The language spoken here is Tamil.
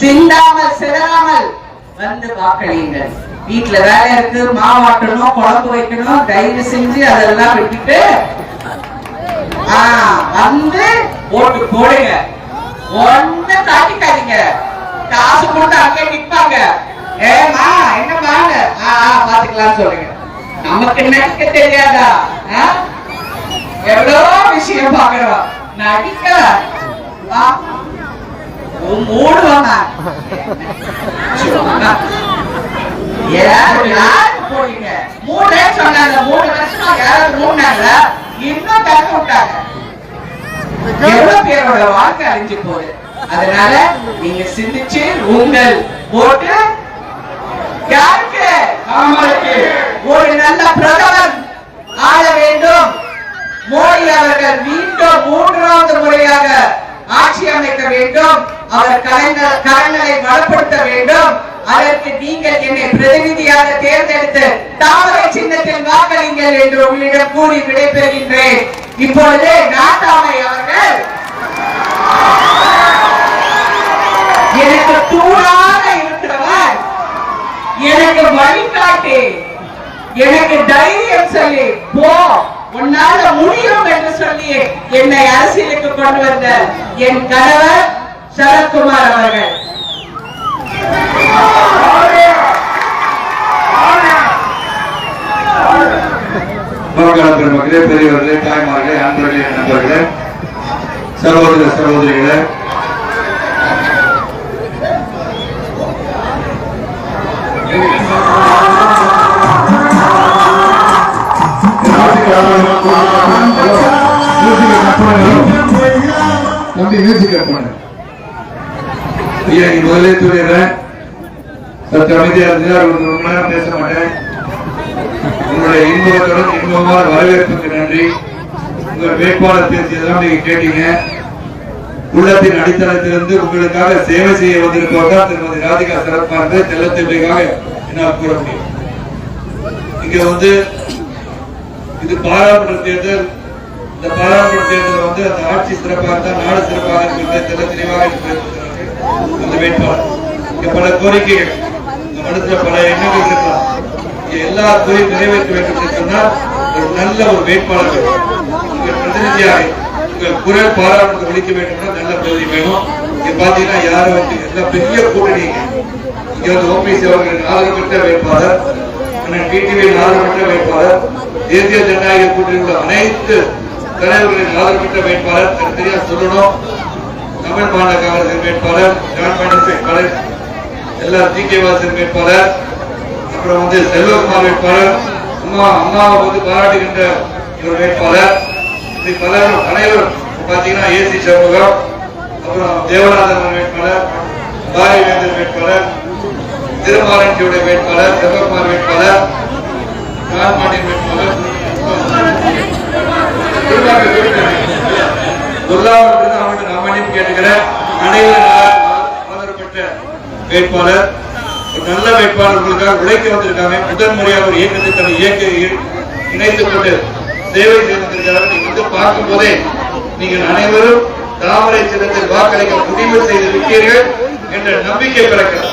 சிந்தாமல் சிதறாமல் வந்து வாக்களியுங்கள் வீட்டுல வேலை இருக்கு மாவாட்டணும் குழம்பு வைக்கணும் தயவு செஞ்சு அதெல்லாம் விட்டுட்டு வந்து ஓட்டு போடுங்க. ஒண்ணு காட்டிக்காதீங்க காசு போட்டு அங்கே நிற்பாங்க ஏமா என்ன வாங்க ஆ ஆ, பாத்துக்கலாம் சொல்லுங்க. நமக்கு நடிக்க தெரியாதா? ஆ? எவ்வளோ விஷயம் பாக்குறோம் நடிக்க வா. போறீங்க மூணே சொன்னாங்க மூணு வருஷமா யாராவது மூணாங்க இன்னும் தக்க விட்டாங்க எவ்வளவு பேரோட வாழ்க்கை அழிஞ்சு போகுது அதனால நீங்க சிந்திச்சு உங்கள் ஓட்டு யாருக்கு அவங்களுக்கு ஒரு நல்ல பிரதமர் ஆள வேண்டும் மோடி அவர்கள் மீண்டும் மூன்றாவது முறையாக ஆட்சி அமைக்க வேண்டும். அவர் கலைஞர் கரங்களை வளப்படுத்த வேண்டும். அதற்கு நீங்கள் என்னை பிரதிநிதியாக தேர்ந்தெடுத்து தாமரை சின்னத்தில் வாக்களிங்கள் என்று உங்களிடம் கூறி விடைபெறுகின்றேன். இப்பொழுது நாட்டாமை அவர்கள். எனக்கு தூணாக இருக்கிறவர். எனக்கு வழிகாட்டி. எனக்கு தைரியம் சொல்லி போ. உன்னால முடியும் என்று சொல்லி என்னை அரசியலுக்கு கொண்டு வந்த என் கணவர் சரத்குமார் அவர்கள். பெரியவர்களே தாய்மார்களே அன்பர்களே நண்பர்களே சகோதர சகோதரிகளே தம்பி சொல்லிடுறேன் சற்று அமைதியா இருந்தா நேரம் பேச மாட்டேன் உங்களுடைய இன்பத்துடன் இன்பமான வரவேற்புக்கு நன்றி உங்கள் வேட்பாளர் பேசியதெல்லாம் நீங்க கேட்டீங்க உள்ளத்தின் அடித்தளத்திலிருந்து உங்களுக்காக சேவை செய்ய வந்திருப்பவர் தான் திருமதி ராதிகா சிறப்பாக தெல்லத்திற்காக என்னால் கூற முடியும் இங்க வந்து இது பாராளுமன்ற தேர்தல் இந்த பாராளுமன்ற தேர்தல் வந்து அந்த ஆட்சி சிறப்பாக இருந்தால் நாடு சிறப்பாக இருக்கிறது தெல்ல தெளிவாக இருக்கிறது அந்த வேட்பாளர். பல கோரிக்கைகள் இந்த மனசுல பல எண்ணங்கள் இருக்கலாம். எல்லா கோரிக்கையும் நிறைவேற்ற வேண்டும் என்று சொன்னால் ஒரு நல்ல ஒரு வேட்பாளர் உங்கள் பிரதிநிதியாக உங்கள் குரல் பாராளுமன்றத்தை ஒழிக்க வேண்டும்னா நல்ல பிரதி வேணும். இங்க பாத்தீங்கன்னா யாரும் வந்து எல்லா பெரிய கூட்டணி இங்க வந்து ஓபிஎஸ் அவர்கள் ஆதரவு பெற்ற வேட்பாளர். அண்ணன் டிடிவி ஆதரவு பெற்ற வேட்பாளர் தேசிய ஜனநாயக கூட்டணியில் உள்ள அனைத்து தலைவர்களின் ஆதரவு பெற்ற வேட்பாளர் தனித்தனியா சொல்லணும். தமிழ் மாநில காங்கிரஸ் வேட்பாளர் ஜான் பாண்டியன் வேட்பாளர் எல்லா ஜி கே வாசன் வேட்பாளர் அப்புறம் வந்து செல்வகுமார் வேட்பாளர் அம்மா அம்மாவை வந்து பாராட்டுகின்ற ஒரு வேட்பாளர். இப்படி பலர் அனைவரும் பாத்தீங்கன்னா ஏசி சண்முகம் அப்புறம் தேவநாதன் வேட்பாளர் பாரதிவேந்தர் வேட்பாளர் திருமாரஞ்சியுடைய வேட்பாளர் செல்வகுமார் வேட்பாளர் ஜான் வேட்பாளர் சொல்லாமல் அவனுக்கு நான் மன்னிப்பு கேட்டுக்கிறேன் அனைவரும் வேட்பாளர். ஒரு நல்ல வேட்பாளர் உங்களுக்காக உழைக்க வந்திருக்காங்க. முதல் முறையாக ஒரு இயக்கத்தை தன்னை இயக்க இணைத்துக் கொண்டு சேவை செய்து வந்திருக்கிறார்கள் நீங்க வந்து பார்க்கும் போதே நீங்கள் அனைவரும் தாமரை சின்னத்தில் வாக்களிக்க முடிவு செய்து விட்டீர்கள் என்ற நம்பிக்கை பிறக்கிறது.